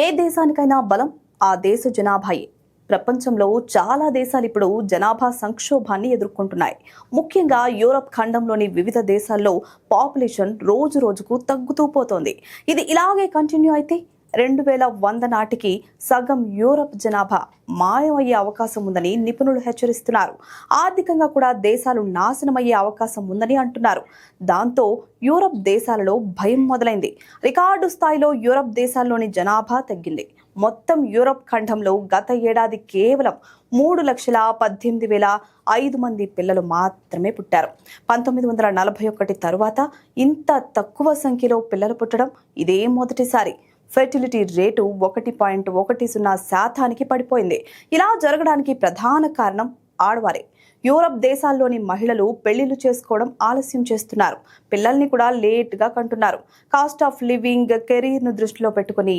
ఏ దేశానికైనా బలం ఆ దేశ జనాభాయే. ప్రపంచంలో చాలా దేశాలు ఇప్పుడు జనాభా సంక్షోభాన్ని ఎదుర్కొంటున్నాయి. ముఖ్యంగా యూరప్ ఖండంలోని వివిధ దేశాల్లో పాపులేషన్ రోజు రోజుకు తగ్గుతూ పోతోంది. ఇది ఇలాగే కంటిన్యూ అయితే రెండు వేల వంద నాటికి సగం యూరప్ జనాభా మాయమయ్యే అవకాశం ఉందని నిపుణులు హెచ్చరిస్తున్నారు. ఆర్థికంగా కూడా దేశాలు నాశనమయ్యే అవకాశం ఉందని అంటున్నారు. దాంతో యూరప్ దేశాలలో భయం మొదలైంది. రికార్డు స్థాయిలో యూరప్ దేశాల్లోని జనాభా తగ్గింది. మొత్తం యూరప్ ఖండంలో గత ఏడాది కేవలం మూడు లక్షల పద్దెనిమిది వేల ఐదు మంది పిల్లలు మాత్రమే పుట్టారు. పంతొమ్మిది వందల నలభై ఒకటి తరువాత ఇంత తక్కువ సంఖ్యలో పిల్లలు పుట్టడం ఇదే మొదటిసారి. ఫెర్టిలిటీ రేటు ఒకటి పాయింట్ ఒకటి సున్నా శాతానికి పడిపోయింది. ఇలా జరగడానికి ప్రధాన కారణం ఆడవారే. యూరప్ దేశాల్లోని మహిళలు పెళ్ళిళ్ళు చేసుకోవడం ఆలస్యం చేస్తున్నారు. పిల్లల్ని కూడా లేట్గా కంటున్నారు. కాస్ట్ ఆఫ్ లివింగ్ కెరీర్ను దృష్టిలో పెట్టుకుని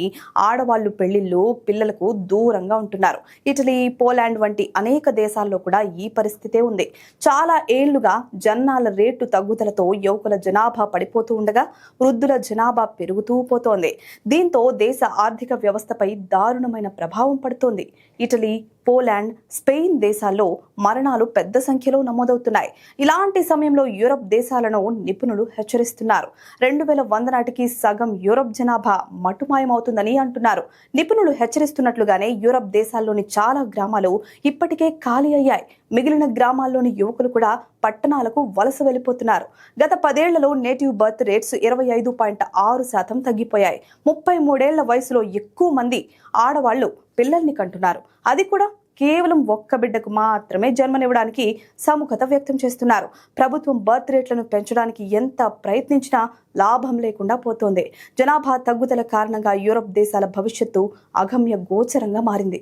ఆడవాళ్ళు పెళ్ళిళ్ళు పిల్లలకు దూరంగా ఉంటున్నారు. ఇటలీ పోలాండ్ వంటి అనేక దేశాల్లో కూడా ఈ పరిస్థితే ఉంది. చాలా ఏళ్ళుగా జన్నాల రేటు తగ్గుదలతో యువకుల జనాభా పడిపోతూ ఉండగా వృద్ధుల జనాభా పెరుగుతూ పోతోంది. దీంతో దేశ ఆర్థిక వ్యవస్థపై దారుణమైన ప్రభావం పడుతోంది. ఇటలీ పోలాండ్ స్పెయిన్ దేశాల్లో మరణాలు పెద్ద పెద్ద సంఖ్యలో నమోదవుతున్నాయి. ఇలాంటి సమయంలో యూరప్ దేశాలను నిపుణులు హెచ్చరిస్తున్నారు. రెండు వేల వంద నాటికి సగం యూరప్ జనాభా మటుమాయమవుతుందని అంటున్నారు. నిపుణులు హెచ్చరిస్తున్నట్లుగానే యూరప్ దేశాల్లోని చాలా గ్రామాలు ఇప్పటికే ఖాళీ అయ్యాయి. మిగిలిన గ్రామాల్లోని యువకులు కూడా పట్టణాలకు వలస వెళ్ళిపోతున్నారు. గత పదేళ్ళలో నేటివ్ బర్త్ రేట్స్ ఇరవై ఐదు పాయింట్ ఆరు శాతం తగ్గిపోయాయి. ముప్పై మూడేళ్ళ వయసులో ఎక్కువ మంది ఆడవాళ్ళు పిల్లల్ని కంటున్నారు. అది కూడా కేవలం ఒక్క బిడ్డకు మాత్రమే జన్మనివ్వడానికి సముఖత వ్యక్తం చేస్తున్నారు. ప్రభుత్వం బర్త్ రేట్లను పెంచడానికి ఎంత ప్రయత్నించినా లాభం లేకుండా పోతోంది. జనాభా తగ్గుదల కారణంగా యూరప్ దేశాల భవిష్యత్తు అగమ్య గోచరంగా మారింది.